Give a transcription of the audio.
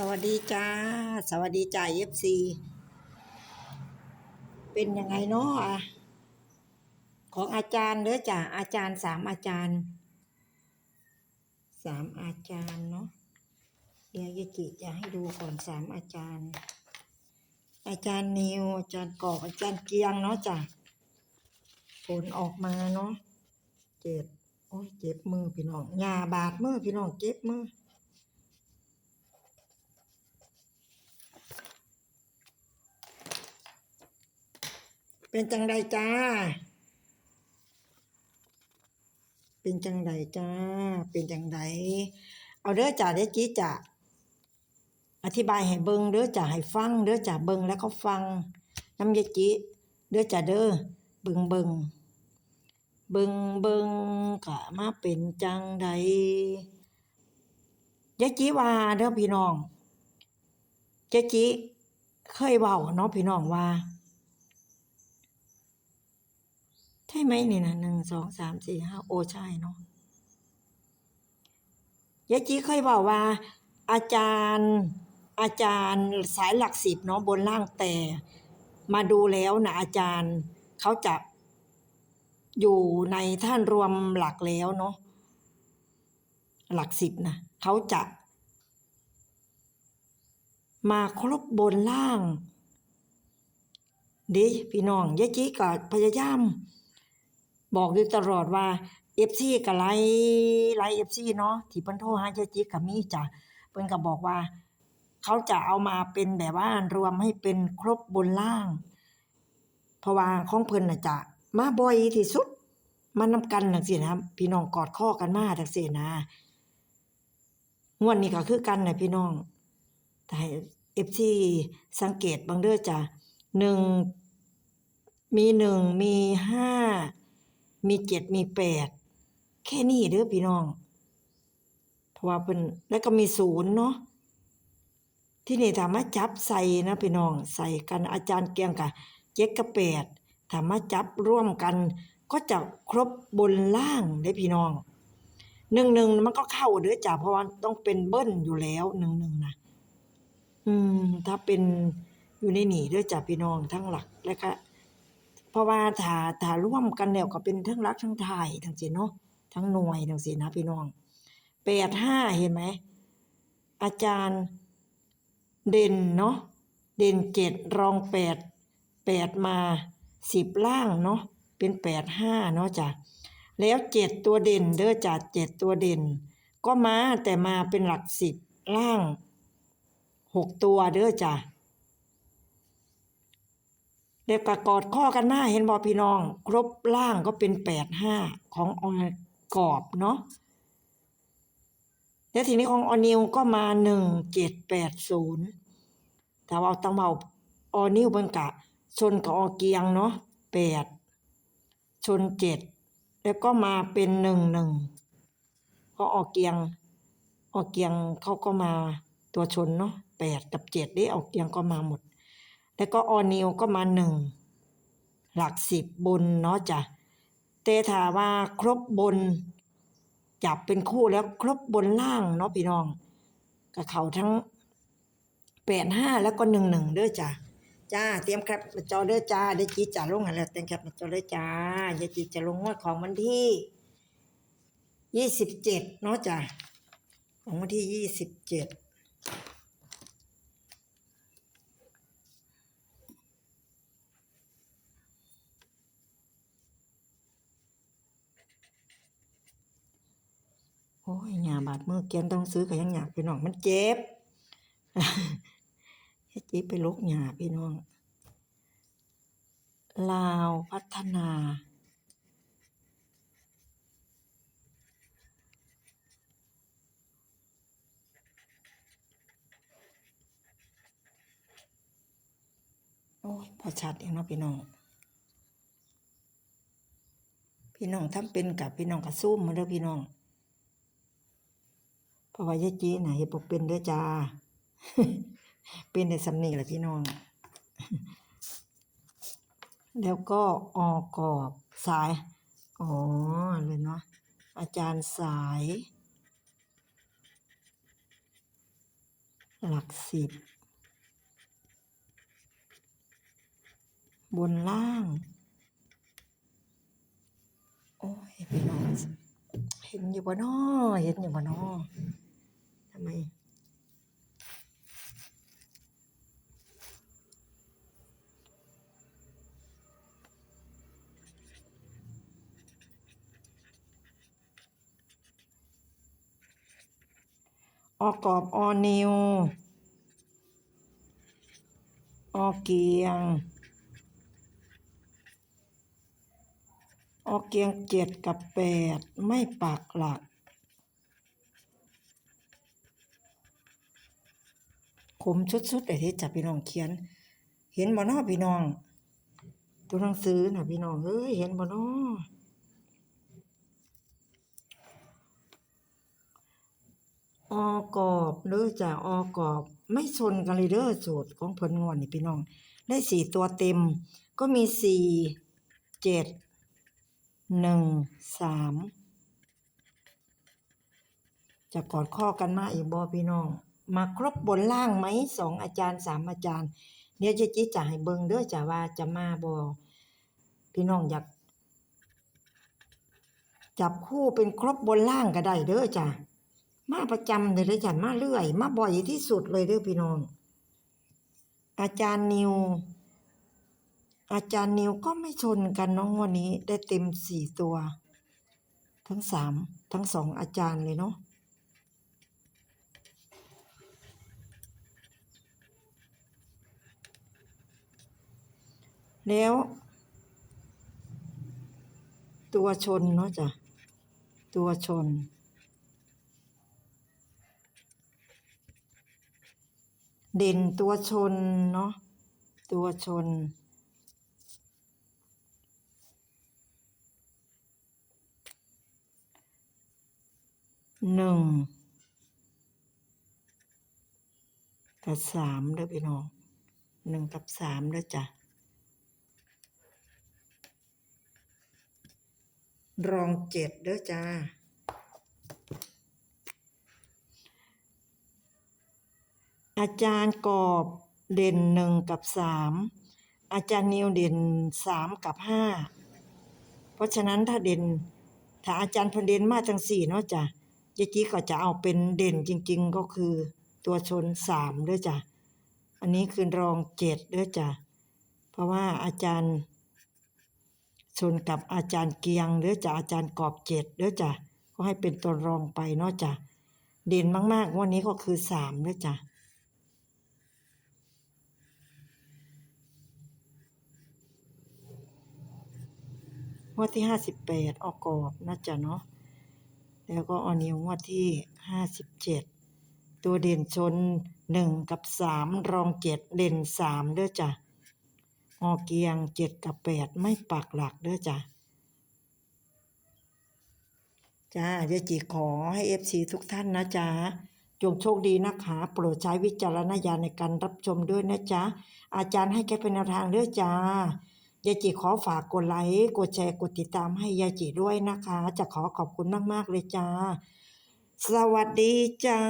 สวัสดีจ้า สวัสดีจ่าเอฟซีเป็นยังไงเนาะของอาจารย์เด้อจ้าอาจารย์สามอาจารย์สามอาจารย์เนาะเดี๋ยวยาจิจะให้ดูก่อนสามอาจารย์ อาจารย์นิวอาจารย์กอกอาจารย์เกียงเนาะจ้ะผลออกมาเนาะเจ็บโอ้ยเจ็บมือพี่น้องยาบาดมือพี่น้องเจ็บมือ เป็นจังใดจ้า เป็นจังใดจ้า เป็นจังใดเอาเด้อจ้าเด้อจี้จ้าอธิบายให้เบิงเด้อจ้าให้ฟังเด้อจ้าเบิงแล้วก็ฟังน้ำยาจิเด้อจ้าเด้อเบิงเบิงเบิงเบิงกะมาเป็นจังใดยจิว่าเด้อพี่น้องยจิเคยเว้าเนาะพี่น้องว่า ใช่ไหมนี่นะหนึ่งสองสามสี่ห้าโอใช่เนาะยายจีเคยบอกว่า อาจารย์อาจารย์สายหลักสิบเนาะบนล่างแต่ มาดูแล้วนะอาจารย์เขาจะอยู่ในท่านรวมหลักแล้วเนาะหลักสิบนะเขาจะ มาครบบนล่างดิพี่น้องยายจีก็พยายาม บอกอยู่ตลอดว่าเอฟซีกับไลไลเอฟซีเนาะที่เพิ่นโทรหายาจิกับมีจ้ะเพิ่นก็บอกว่า เขาจะเอามาเป็นแบบว่ารวมให้เป็นครบบนล่าง เพราะว่าของเพิ่นน่ะจะมาบ่อยที่สุด มานำกันจังซี่นะพี่น้องกอดข้อกันมาจังซี่นะงวดนี้ก็คือกันน่ะพี่น้องแต่ให้ FC สังเกตบางเด้อจ้ะหนึ่งมีหนึ่งมีห้า มีเจ็ดมีแปดแค่นี้เด้อพี่น้อง เพราะว่าเป็นแล้วก็มีศูนย์เนาะที่นี่ถามมาจับใส่นะพี่น้อง ใส่กันอาจารย์เกียงกับเจ็ดกับแปดถามมาจับร่วมกัน ก็จะครบบนล่างได้พี่น้องหนึ่งหนึ่งมันก็เข้าเด้อจ้ะเพราะว่าต้องเป็นเบิ้ลอยู่แล้วหนึ่งหนึ่งนะอืม ถ้าเป็นอยู่ในหนีเด้อจ้ะพี่น้องทั้งหลักและก็ เพราะว่าถ้าถ้าร่วมกันแล้วก็เป็นทั้งรักทั้งทายทั้งสิเนาะทั้งหน่วยทั้งสินะพี่น้องแปดห้าเห็นไหมอาจารย์เด่นเนาะเด่นเจ็ดรองแปดแปดมาสิบล่างเนาะเป็นแปดห้าเนาะจ้ะแล้วเจ็ดตัวเด่นเด้อจ้ะเจ็ดตัวเด่น ก็มาแต่มาเป็นหลักสิบล่างหกตัวเด้อจ้ะ เด็กกกอดข้อกันมาเห็นบอพี่น้อง ครบล่างก็เป็นแปดห้าของอกรอบเนาะแล้วทีนี้ของออนิวก็มาหนึ่งเจ็ดแปดศูนย์แต่ว่าเอาตังเบาออนิวเป็นกะ ชนกับออเกียงเนาะแปดชนเจ็ดแล้วก็มาเป็นหนึ่งหนึ่งเพราะออเกียง ออเกียงเขาก็มาตัวชนเนาะแปดกับเจ็ดได้ออเกียงก็มาหมด แล้วก็ออนิวก็มาหนึ่งหลักสิบบนเนาะจ้ะเตถาว่าครบบนจับเป็นคู่แล้วครบบนล่างเนาะพี่น้องกับเขาทั้งแปดห้าแล้วก็หนึ่งหนึ่งเด้อจ้ะจ้าเตรียมแคปมาจอเด้อจ้าเดี๋ยวจีจะลงอะไรเตรียมแคปมาจอเด้อจ้าเดี๋ยวจีจะลงงวดของวันที่ยี่สิบเจ็ดเนาะจ้ะของวันที่ยี่สิบเจ็ด โอ้ยหยาบาดมือเกียนต้องซื้อกับยังหยาพี่น้องมันเจ็บให้จีไปลกหยาพี่น้อง ลาวพัฒนา โอ้ยพอชัดเองเนาะพี่น้องพี่น้องทำเป็นกับพี่น้องกับซุ่มมาเด้อพี่น้อง ราะว่ายายจีน่ะเฮ็ดบ่เป็นเด้อจ้า เป็นในสำนีแหละพี่น้อง แล้วก็ออกกรอบสาย อ๋อเลยเนาะ อาจารย์สาย หลักสิบบนล่าง โอ้ยพี่น้องเห็นอยู่บ่น้อเห็นอยู่บ่น้อทำไม ออกรอบออนิว ออกเกียง ออกเกียงเจ็ดกับแปดไม่ปากหลัก ขมชุดๆไอ้ที่จับพี่น้องเขียน เห็นบ่นาะพี่น้อง ตัวหนังสือน่ะพี่น้องเอ้ยเห็นบ่นา ออกรอบเด้อจ้ะออกรอบ ไม่ชนกันเลยเด้อสูตรของเพิ่นงวดนี่พี่น้อง ได้สี่ตัวเต็ม ก็มีสี่เจ็ดหนึ่งสามจะกอดข้อกันมาอีกบ่พี่น้อง มาครบบนล่างไหมสองอาจารย์สามอาจารย์ เดี๋ยวจะจิจะให้เบิงเด้อจ้ะว่าจะมาบ่พี่น้องอยากจับคู่เป็นครบบนล่างก็ได้เด้อจ้ะ มาประจำเลยเด้อจ้ะมาเรื่อย มาบ่อยที่สุดเลยเด้อพี่น้อง อาจารย์นิว อาจารย์นิวก็ไม่ชนกันเนาะวันนี้ได้เต็มสี่ตัว ทั้งสามทั้งสองอาจารย์เลยเนาะแล้ว ตัวชนเนาะจ้ะตัวชน เด่นตัวชนเนาะตัวชน หนึ่งกับสามเด้อพี่น้องหนึ่งกับสามเด้อจ้ะ รองเจ็ดเด้อจ้า อาจารย์กอบเด่นหนึ่งกับสามอาจารย์นิวเด่นสามกับห้าเพราะฉะนั้นถ้าเด่น ถ้าอาจารย์เพนเด่นมาจังสี่เนาะจ้ะยายจีก็จะเอาเป็นเด่นจริง ๆ ก็คือตัวชนสามเด้อจ้ะอันนี้คือรองเจ็ดเด้อจ้ะเพราะว่าอาจารย์ชนกับอาจารย์เกียงเด้อจ้ะอาจารย์กอบเจ็ดเด้อจ้ะก็ให้เป็นตัวรองไปเนาะจ้ะเด่นมากๆวันนี้ก็คือสามเด้อจ้ะ งวดที่ห้าสิบแปดออกกรอบนะจ๊ะเนาะแล้วก็ออนิวงวดที่ห้าสิบเจ็ดตัวเด่นชนหนึ่งกับสามรองเจ็ดเด่นสามเด้อจ้ะออเกียงเจ็ดกับแปดไม่ปักหลักเด้อจ้ะจ้าเยจีขอให้เอฟซีทุกท่านนะจ๊ะจงโชคดีนะคะโปรดใช้วิจารณญาณในการรับชมด้วยนะจ๊ะอาจารย์ให้แค่เป็นแนวทางเด้อจ้า ยายจีขอฝากกดไลค์กดแชร์กดติดตามให้ยายจีด้วยนะคะ จะขอขอบคุณมาก ๆ เลยจ้า สวัสดีจ้า